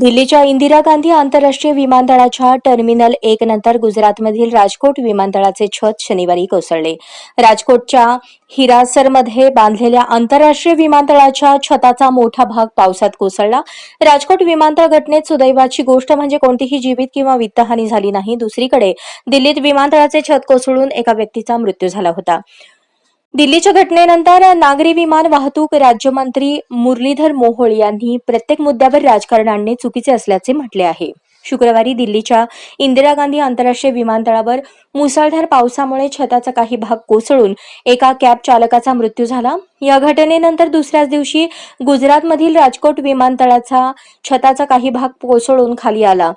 दिल्लीच्या इंदिरा गांधी आंतरराष्ट्रीय विमानतळाच्या टर्मिनल एक नंतर गुजरातमधील राजकोट विमानतळाचे छत शनिवारी कोसळले. राजकोटच्या हिरासरमध्ये बांधलेल्या आंतरराष्ट्रीय विमानतळाच्या छताचा मोठा भाग पावसात कोसळला. राजकोट विमानतळ घटनेत सुदैवाची गोष्ट म्हणजे कोणतीही जीवित किंवा वित्तहानी झाली नाही. दुसरीकडे दिल्लीत विमानतळाचे छत कोसळून एका व्यक्तीचा मृत्यू झाला होता. दिल्लीच्या घटनेनंतर नागरी विमान वाहतूक राज्यमंत्री मुरलीधर मोहोळ यांनी प्रत्येक मुद्द्यावर राजकारण आणणे चुकीचे असल्याचे म्हटले आहे. शुक्रवारी दिल्लीच्या इंदिरा गांधी आंतरराष्ट्रीय विमानतळावर मुसळधार पावसामुळे छताचा काही भाग कोसळून एका कॅब चालकाचा मृत्यू झाला. या घटनेनंतर दुसऱ्याच दिवशी गुजरातमधील राजकोट विमानतळाचा छताचा काही भाग कोसळून खाली आला.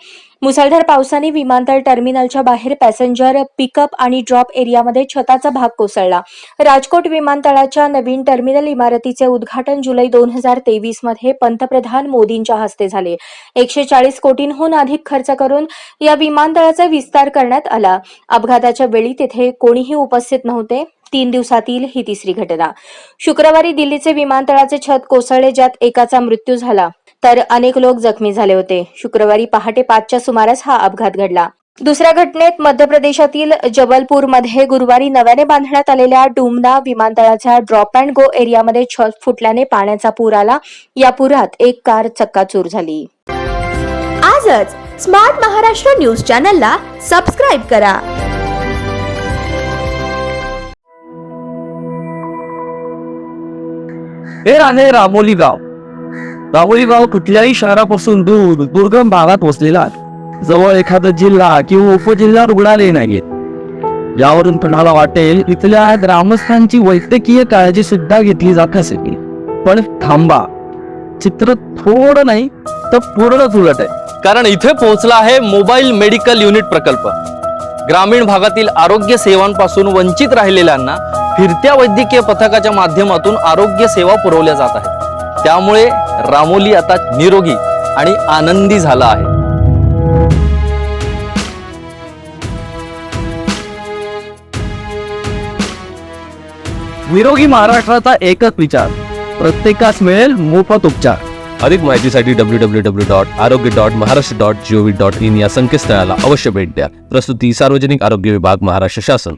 मुसळधार पावसाने विमानतळ टर्मिनलच्या बाहेर पॅसेंजर पिकअप आणि ड्रॉप एरियामध्ये छताचा भाग कोसळला. राजकोट विमानतळाच्या नवीन टर्मिनल इमारतीचे उद्घाटन जुलै दोन हजार तेवीसमध्ये पंतप्रधान मोदींच्या हस्ते झाले. एकशे चाळीस कोटींहून अधिक खर्च करून या विमानतळाचा विस्तार करण्यात आला. अपघाताच्या वेळी तेथे कोणीही उपस्थित नव्हते. तीन दिवसातील ही तिसरी घटना. शुक्रवारी दिल्लीचे विमानतळाचे छत कोसळले ज्यात एकाचा मृत्यू झाला. तर अनेक लोक जखमी झाले होते. शुक्रवारी पहाटे पाचच्या सुमारास हा अपघात घडला. दुसऱ्या घटनेत मध्य प्रदेशातील जबलपूरमध्ये गुरुवारी नव्याने बांधण्यात आलेल्या डुमना विमानतळाच्या ड्रॉप अँड गो एरियामध्ये छत फुटल्याने पाण्याचा पूर आला. या पुरात एक कार चक्काचूर झाली. आजच स्मार्ट महाराष्ट्र न्यूज चॅनलला सबस्क्राईब करा. हे आहे रामोली गाव. रामोली गाव कुठल्याही शहरापासून दूर दुर्गम भागात वसलेला आहे. जवळ एखादा जिल्हा किंवा उपजिल्हा रुग्णालय नाहीये. यावरून तुम्हाला वाटेल इथल्या ग्रामस्थांची वैद्यकीय काळजी सुद्धा घेतली जात असेल पण थांबा. चित्र थोडं नाही तर पूर्णच उलट आहे. कारण इथे पोहोचला आहे मोबाईल मेडिकल युनिट प्रकल्प. ग्रामीण भागातील आरोग्य सेवांपासून वंचित राहिलेल्यांना फिरत्या वैद्यकीय पथकाच्या माध्यमातून आरोग्य सेवा पुरवल्या जात आहेत. त्यामुळे रामोली आता निरोगी आणि आनंदी झाला आहे. निरोगी महाराष्ट्राचा एकच विचार. प्रत्येकास मिळेल मोफत उपचार. अधिक माहितीसाठी W W W dot Arogya dot Maharashtra dot GOV dot in या संकेतस्थळाला अवश्य भेट द्या. प्रस्तुती सार्वजनिक आरोग्य विभाग महाराष्ट्र शासन.